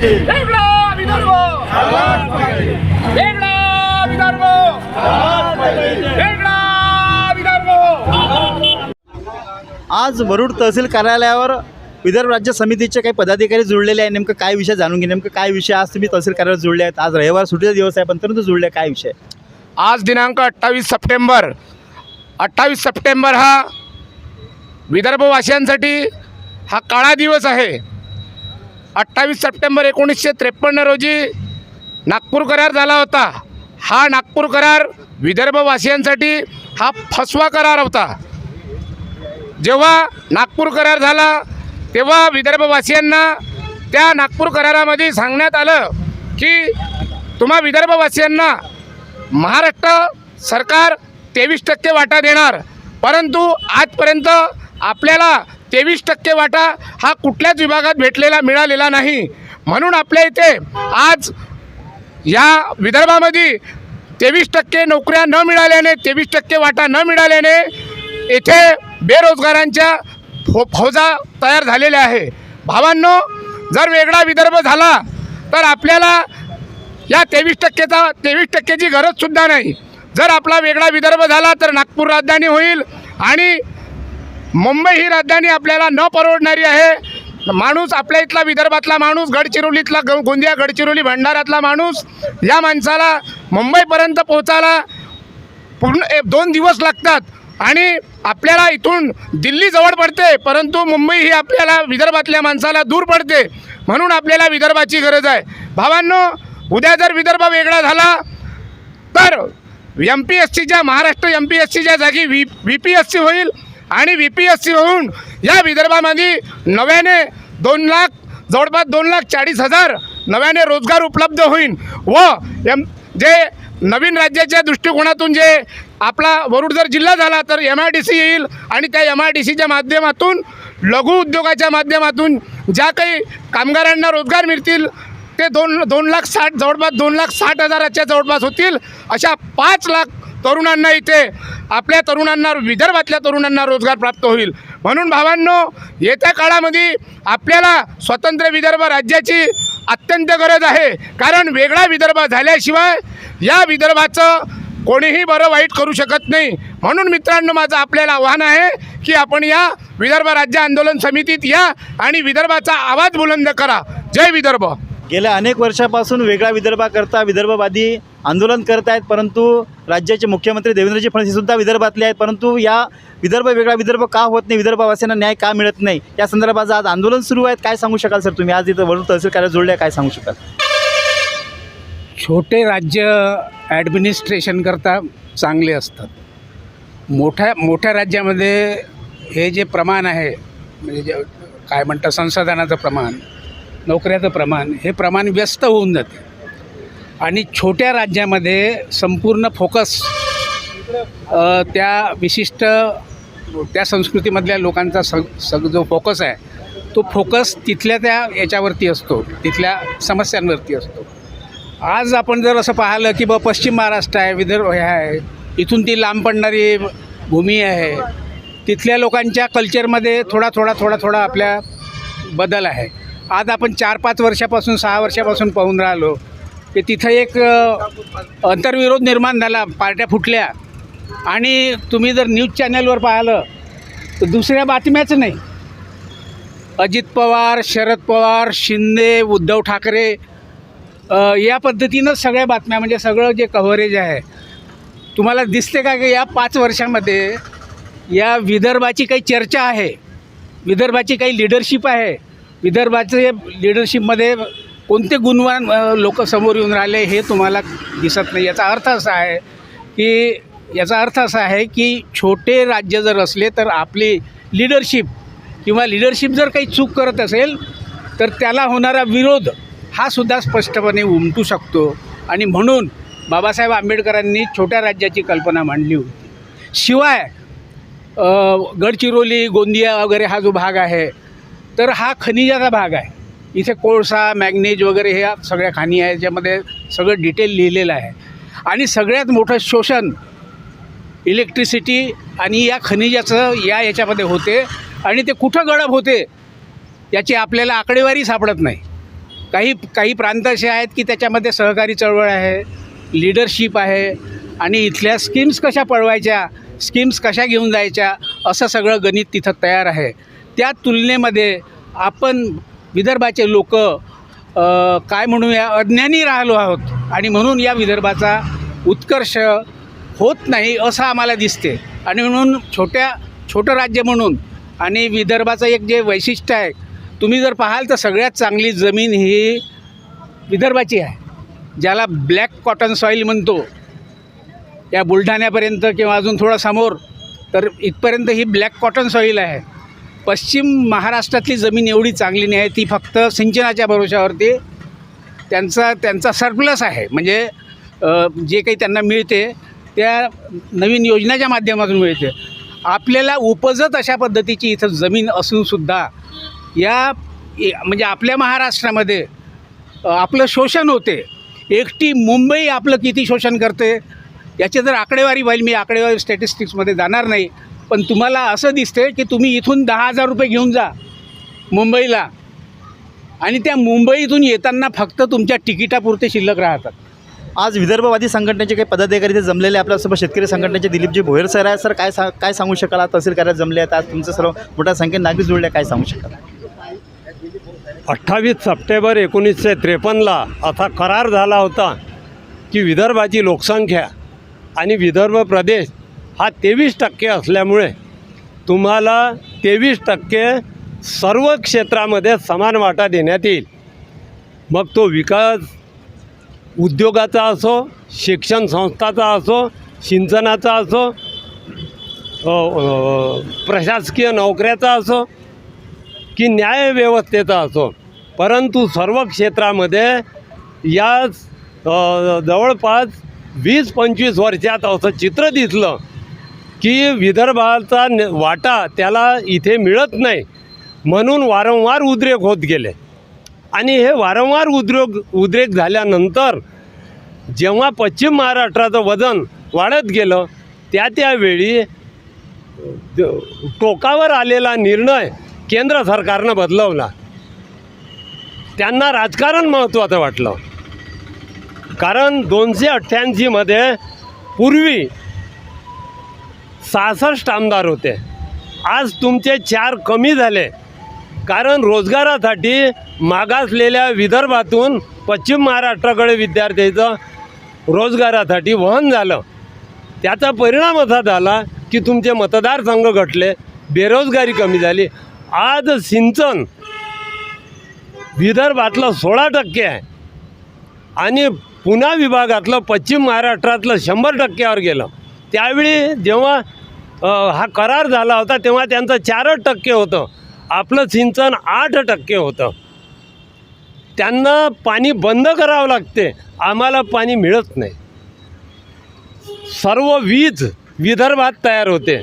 वेगळा विदर्भ! वेगळा विदर्भ! वेगळा विदर्भ! आज वरुड तहसील कार्यालयावर विदर्भ राज्य समितीचे काही पदाधिकारी जुळलेले आहे नेमकं काय विषय जाणून घे नेमकं काय विषय आज तुम्ही तहसील कार्यालयावर जुळले आहेत? आज रविवार सुट्टीचा दिवस आहे पण तरी जुळले काय विषय? आज दिनांक अठ्ठावीस सप्टेंबर. अठ्ठावीस सप्टेंबर हा विदर्भवासियांसाठी हा काळा दिवस आहे. अठ्ठावीस सप्टेंबर एकोणीसशे त्रेपन्न रोजी नागपूर करार झाला होता. हा नागपूर करार विदर्भवासियांसाठी हा फसवा करार होता. जेव्हा नागपूर करार झाला तेव्हा विदर्भवासियांना त्या नागपूर करारामध्ये सांगण्यात आलं की तुम्हा विदर्भवासियांना महाराष्ट्र सरकार तेवीस टक्के वाटा देणार परंतु आजपर्यंत आपल्याला तेवीस टक्के वाटा हा कुठल्याच विभागात भेटलेला मिळालेला नाही. म्हणून आपल्या इथे आज या विदर्भामध्ये तेवीस टक्के नोकऱ्या न मिळाल्याने तेवीस टक्के वाटा न मिळाल्याने येथे बेरोजगारांच्या फो फौजा तयार झालेल्या आहे. भावांनो जर वेगळा विदर्भ झाला तर आपल्याला या तेवीस टक्केचा तेवीस टक्केची गरजसुद्धा नाही. जर आपला वेगळा विदर्भ झाला तर नागपूर राजधानी होईल आणि मुंबई ही राजधानी आपल्याला न परवडणारी आहे. माणूस आपल्या इथला विदर्भातला माणूस गडचिरोलीतला ग गोंदिया गडचिरोली भंडाऱ्यातला माणूस या माणसाला मुंबईपर्यंत पोहोचायला पूर्ण दोन दिवस लागतात. आणि आपल्याला इथून दिल्ली जवळ पडते परंतु मुंबई ही आपल्याला विदर्भातल्या माणसाला दूर पडते म्हणून आपल्याला विदर्भाची गरज आहे. भावांनो उद्या जर विदर्भ वेगळा झाला तर एम पी एस सीच्या महाराष्ट्र एम पी एस सीच्या जागी V V P S C होईल. आणि व्ही पी एस सी होऊन या विदर्भामध्ये नव्याने दोन लाख जवळपास दोन लाख चाळीस हजार नव्याने रोजगार उपलब्ध होईल व एम जे नवीन राज्याच्या दृष्टिकोनातून जे आपला वरुड जर जिल्हा झाला तर एम आय डी सी येईल आणि त्या एम आय डी सीच्या माध्यमातून लघु उद्योगाच्या माध्यमातून ज्या काही कामगारांना रोजगार मिळतील ते दोन दोन लाख साठ जवळपास दोन लाख साठ हजाराच्या जवळपास होतील. अशा पाच लाख तरुणांना इथे आपल्या तरुणांना विदर्भातल्या तरुणांना रोजगार प्राप्त होईल. म्हणून भावांनो येत्या काळामध्ये आपल्याला स्वतंत्र विदर्भ राज्याची अत्यंत गरज आहे. कारण वेगळा विदर्भ झाल्याशिवाय या विदर्भाचं कोणीही बरं वाईट करू शकत नाही. म्हणून मित्रांनो माझं आपल्याला आव्हान आहे की आपण या विदर्भ राज्य आंदोलन समितीत या आणि विदर्भाचा आवाज बुलंद करा. जय विदर्भ. गेल्या अनेक वर्षापासून वेगळा विदर्भाकरता विदर्भवादी आंदोलन करत आहेत परंतु राज्याचे मुख्यमंत्री देवेंद्रजी फडणवीससुद्धा विदर्भातले आहेत परंतु या विदर्भ वेगळा विदर्भ का होत नाही विदर्भवासियांना न्याय का मिळत नाही या संदर्भात आज आंदोलन सुरू आहेत काय सांगू शकाल सर तुम्ही? आज इथं वरून तहसील कार्यालय जोडले काय सांगू शकाल? छोटे राज्य ॲडमिनिस्ट्रेशनकरता चांगले असतात. मोठ्या मोठ्या राज्यामध्ये हे जे प्रमाण आहे म्हणजे जे काय म्हणतात संसाधनाचं प्रमाण नोकऱ्याचं प्रमाण हे प्रमाण व्यस्त होऊन जाते. आणि छोट्या राज्यामध्ये संपूर्ण फोकस त्या विशिष्ट त्या संस्कृतीमधल्या लोकांचा सग सग जो फोकस आहे तो फोकस तिथल्या त्या याच्यावरती असतो तिथल्या समस्यांवरती असतो. आज आपण जर असं पाहिलं की बा पश्चिम महाराष्ट्र आहे विदर्भ हे आहे इथून ती लांब पडणारी भूमी आहे तिथल्या लोकांच्या कल्चरमध्ये थोडा थोडा थोडा थोडा आपल्या बदल आहे. आज आपण चार पाच वर्षापासून सहा वर्षापासून पाहून राहिलो की तिथं एक अंतर्विरोध निर्माण झाला पार्ट्या फुटल्या. आणि तुम्ही जर न्यूज चॅनलवर पाहिलं तर दुसऱ्या बातम्याच नाही. अजित पवार शरद पवार शिंदे उद्धव ठाकरे या पद्धतीनंच सगळ्या बातम्या म्हणजे सगळं जे कव्हरेज आहे तुम्हाला दिसते का की या पाच वर्षामध्ये या विदर्भाची काही चर्चा आहे विदर्भाची काही लिडरशिप आहे विदर्भाचे लिडरशिपमध्ये कोणते गुणवान लोक समोर येऊन राहिले हे तुम्हाला दिसत नाही. याचा अर्थ असा आहे की याचा अर्थ असा आहे की छोटे राज्य जर असले तर आपली लिडरशिप किंवा लिडरशिप जर काही चूक करत असेल तर त्याला होणारा विरोध हा सुद्धा स्पष्टपणे उमटू शकतो. आणि म्हणून बाबासाहेब आंबेडकरांनी छोट्या राज्याची कल्पना मांडली होती. शिवाय गडचिरोली गोंदिया वगैरे हा जो भाग आहे तर हा खनिजाचा भाग आहे. इथे कोळसा मॅग्नेज वगैरे ह्या सगळ्या खाणी आहे ज्यामध्ये सगळं डिटेल लिहिलेलं आहे. आणि सगळ्यात मोठं शोषण इलेक्ट्रिसिटी आणि या खनिजाचं या याच्यामध्ये होते. आणि ते कुठं गडप होते याची आपल्याला आकडेवारी सापडत नाही. काही काही प्रांत असे आहेत की त्याच्यामध्ये सहकारी चळवळ आहे लिडरशिप आहे आणि इथल्या स्कीम्स कशा पळवायच्या स्कीम्स कशा घेऊन जायच्या असं सगळं गणित तिथं तयार आहे. त्या तुलनेमध्ये आपण विदर्भाचे लोक काय म्हणूया अज्ञानी राहिलो आहोत आणि म्हणून या विदर्भाचा उत्कर्ष होत नाही असं आम्हाला दिसते. आणि म्हणून छोट्या छोटं राज्य म्हणून आणि विदर्भाचं एक जे वैशिष्ट्य आहे तुम्ही जर पाहाल तर सगळ्यात चांगली जमीन ही विदर्भाची आहे. ज्याला ब्लॅक कॉटन सॉईल म्हणतो. या बुलढाण्यापर्यंत किंवा अजून थोडा समोर तर इथपर्यंत ही ब्लॅक कॉटन सॉईल आहे. पश्चिम महाराष्ट्रातली जमीन एवढी चांगली नाही आहे ती फक्त सिंचनाच्या भरोशावरती त्यांचा त्यांचा सरप्लस आहे. म्हणजे जे काही त्यांना मिळते त्या नवीन योजनेच्या माध्यमातून मिळते. आपल्याला उपजत अशा पद्धतीची इथं जमीन असूनसुद्धा या ए- म्हणजे आपल्या महाराष्ट्रामध्ये आपलं शोषण होते. एकटी मुंबई आपलं किती शोषण करते याची जर आकडेवारी व्हाईल मी आकडेवारी स्टॅटिस्टिक्समध्ये जाणार नाही. पण तुम्हाला असं दिसते की तुम्ही इथून दहा हजार रुपये घेऊन जा मुंबईला. आणि त्या मुंबईतून येताना फक्त तुमच्या तिकिटापुरते शिल्लक राहतात. आज विदर्भवादी संघटनेचे काही पदाधिकारी इथे जमलेले आहे. आपल्यासोबत शेतकरी संघटनेचे दिलीपजी भोयर सर आहे सर काय सा काय सांगू शकाल? आज तहसील कार्यात जमले आहेत. आज तुमचं सर्व मोठ्या संख्येत नागरिक जुळले. काय सांगू शकाल? अठ्ठावीस सप्टेंबर एकोणीसशे त्रेपन्नला असा करार झाला होता की विदर्भाची लोकसंख्या आणि विदर्भ प्रदेश हा तेवीस टक्के असल्यामुळे तुम्हाला तेवीस टक्के सर्व क्षेत्रामध्ये समान वाटा देण्यात येईल. मग तो विकास उद्योगाचा असो शिक्षण संस्थाचा असो सिंचनाचा असो प्रशासकीय नोकऱ्याचा असो की न्यायव्यवस्थेचा असो परंतु सर्व क्षेत्रामध्ये या जवळपास वीस पंचवीस वर्षात असं चित्र दिसलं की विदर्भाचा न- वाटा त्याला इथे मिळत नाही. म्हणून वारंवार उद्रेक होत गेले. आणि हे वारंवार उद्योग उद्रेक झाल्यानंतर जेव्हा पश्चिम महाराष्ट्राचं वजन वाढत गेलं त्या त्यावेळी टोकावर आलेला निर्णय केंद्र सरकारनं बदलवला. त्यांना राजकारण महत्त्वाचं वाटलं. कारण दोनशे अठ्ठ्याऐंशीमध्ये पूर्वी सहासष्ट आमदार होते. आज तुमचे चार कमी झाले. कारण रोजगारासाठी मागासलेल्या विदर्भातून पश्चिम महाराष्ट्राकडे विद्यार्थ्याचं रोजगारासाठी वहन झालं. त्याचा परिणाम असा झाला की तुमचे मतदारसंघ घटले बेरोजगारी कमी झाली. आज सिंचन विदर्भातलं सोळा टक्के आहे. आणि पुणा विभागातलं पश्चिम महाराष्ट्रातलं शंभर टक्क्यावर गेलं. त्यावेळी जेव्हा हा करार झाला होता तेव्हा त्यांचं चारच टक्के होतं. आपलं सिंचन आठ टक्के होतं. त्यांना पाणी बंद करावं लागते. आम्हाला पाणी मिळत नाही. सर्व वीज विदर्भात तयार होते.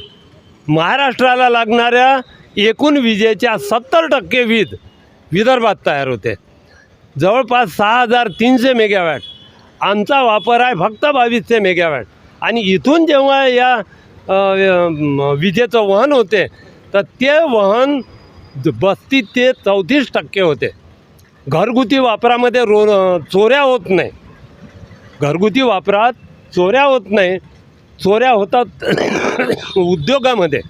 महाराष्ट्राला लागणाऱ्या एकूण विजेच्या सत्तर टक्के वीज विदर्भात तयार होते. जवळपास सहा हजार तीनशे मेगावॅट. आमचा वापर आहे फक्त बावीसशे मेगावॅट. आणि इथून जेव्हा या विजेचं वहन होते तर ते वहन बस्तीस ते चौतीस टक्के होते. घरगुती वापरामध्ये रो चोऱ्या होत नाही. घरगुती वापरात चोऱ्या होत नाही. चोऱ्या होतात उद्योगामध्ये.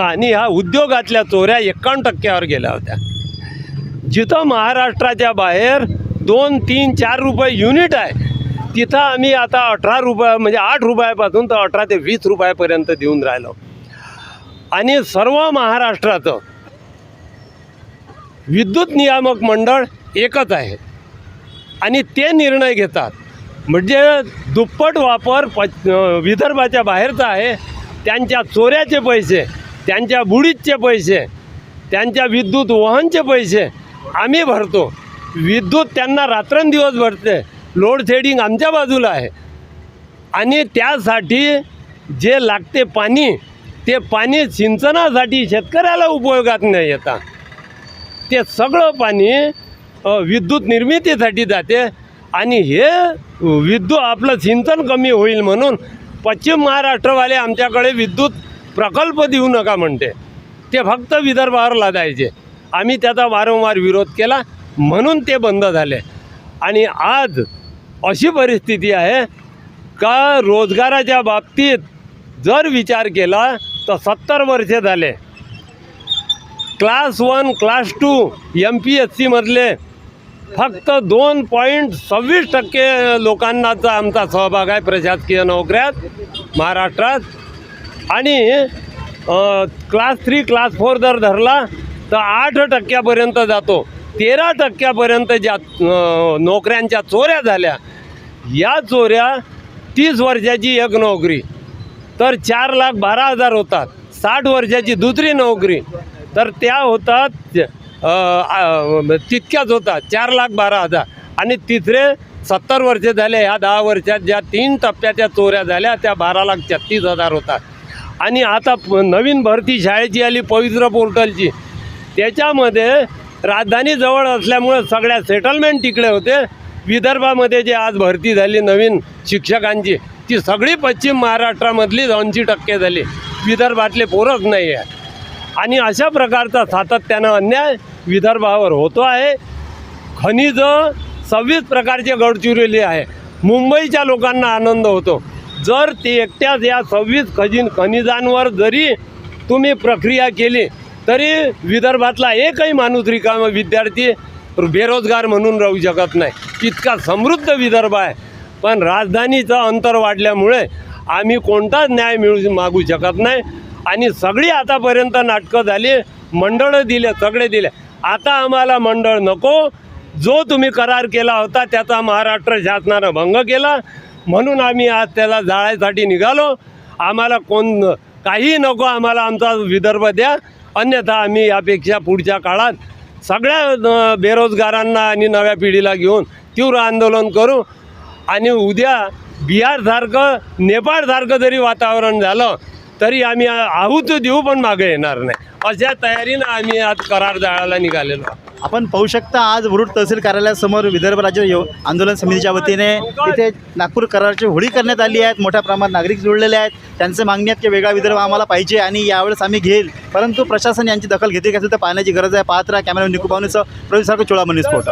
आणि ह्या उद्योगातल्या चोऱ्या एकावन्न टक्क्यावर गेल्या होत्या. जिथं महाराष्ट्राच्या बाहेर दोन तीन चार रुपये युनिट आहे. तिथं आम्ही आता अठरा रुपये म्हणजे आठ रुपयापासून तर अठरा ते वीस रुपयापर्यंत देऊन राहिलो. आणि सर्व महाराष्ट्राचं विद्युत नियामक मंडळ एकच आहे. आणि ते निर्णय घेतात. म्हणजे दुप्पट वापर प विदर्भाच्या बाहेरचा आहे. त्यांच्या चोऱ्याचे पैसे त्यांच्या बुडीचे पैसे त्यांच्या विद्युत वहनचे पैसे आम्ही भरतो. विद्युत त्यांना रात्रंदिवस भरते. लोड शेडिंग आमच्या बाजूला आहे. आणि त्यासाठी जे लागते पाणी ते पाणी सिंचनासाठी शेतकऱ्याला उपयोगात नाही येतात ते सगळं पाणी विद्युत निर्मितीसाठी जाते. आणि हे विद्युत आपलं सिंचन कमी होईल म्हणून पश्चिम महाराष्ट्रवाले आमच्याकडे विद्युत प्रकल्प देऊ नका म्हणते. ते फक्त विदर्भावर लादायचे आम्ही त्याचा वारंवार विरोध केला म्हणून ते बंद झाले. आणि आज अशी परिस्थिती आहे का रोजगाराच्या बाबतीत जर विचार केला तर सत्तर वर्षे झाले. Class one class two M P S सीमधले फक्त दोन पॉईंट सव्वीस टक्के लोकांनाचा आमचा सहभाग आहे प्रशासकीय नोकऱ्यात महाराष्ट्रात. आणि क्लास थ्री क्लास फोर जर धरला तर आठ टक्क्यापर्यंत जातो. तेरा टक्क्यापर्यंत ज्या नोकऱ्यांच्या चोऱ्या झाल्या या चोऱ्या तीस वर्षाची एक नोकरी तर चार लाख बारा हजार होतात साठ वर्षाची दुसरी नोकरी तर त्या होतात तितक्याच होतात चार लाख बारा हजार. आणि तिसरे सत्तर वर्षे झाले ह्या दहा वर्षात ज्या तीन टप्प्याच्या चोऱ्या झाल्या त्या बारा लाख छत्तीस हजार होतात. आणि आता नवीन भरती शाळेची आली पवित्र पोर्टलची. त्याच्यामध्ये राजधानी जवळ असल्यामुळं सगळ्या सेटलमेंट तिकडे होते. विदर्भामध्ये जे आज भरती झाली नवीन शिक्षकांची ती सगळी पश्चिम महाराष्ट्रामधली ऐंशी टक्के झाली. विदर्भातले पोरच नाही आहे आणि अशा प्रकारचा सातत्यानं अन्याय विदर्भावर होतो आहे. खनिज सव्वीस प्रकारचे गडचिरोली आहे. मुंबईच्या लोकांना आनंद होतो. जर ते एकट्याच या सव्वीस खजिन खनिजांवर जरी तुम्ही प्रक्रिया केली तरी विदर्भातला एकही माणूस रिकामा विद्यार्थी बेरोजगार म्हणून राहू शकत नाही. इतका समृद्ध विदर्भ आहे. पण राजधानीचं अंतर वाढल्यामुळे आम्ही कोणताच न्याय मिळू मागू शकत नाही. आणि सगळी आतापर्यंत नाटकं झाली मंडळं दिले सगळे दिले. आता आम्हाला मंडळ नको. जो तुम्ही करार केला होता त्याचा महाराष्ट्र शासनानं भंग केला. म्हणून आम्ही आज त्याला जाळायसाठी निघालो. आम्हाला कोण काही नको आम्हाला आमचा विदर्भ द्या. अन्यथा आम्ही यापेक्षा पुढच्या काळात सगळ्या बेरोजगारांना आणि नव्या पिढीला घेऊन तीव्र आंदोलन करू. आणि उद्या बिहारसारखं नेपाळसारखं जरी वातावरण झालं तरी आम्ही आहुत देऊ पण मागे येणार नाही. अशा तयारीनं आम्ही आज करार जाळायला निघालेलो आहोत. आपण पाहू शकता आज वरुड तहसील कार्यालयासमोर विदर्भ राज्य यो- आंदोलन समितीच्या वतीने इथे नागपूर कराराची होळी करण्यात आली आहेत मोठ्या प्रमाणात नागरिक जुळलेले आहेत. त्यांचे मागणी आहेत की वेगळा विदर्भ आम्हाला पाहिजे आणि यावेळेस आम्ही घेईल. परंतु प्रशासन यांची दखल घेते का तर पाहण्याची गरज आहे. पाहत राहा. कॅमेरा निकुपावणीचं प्रवीण सारखं चोळामणी फोटो.